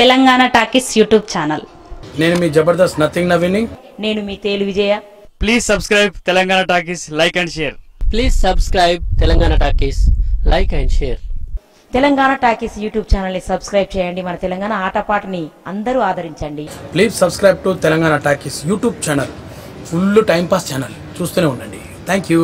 Telangana talkies YouTube channel. నేను మీ Jabardasth nothing నవీని. నేను మీ తేలు Vijaya. Please subscribe Telangana talkies like and share please subscribe Telangana talkies like and share Telangana talkies YouTube ఛానల్ని subscribe చేయండి. మన తెలంగాణ ఆటపాటని అందరూ ఆదరించండి. Please subscribe to Telangana talkies YouTube channel full time pass channel చూస్తూనే ఉండండి. Thank you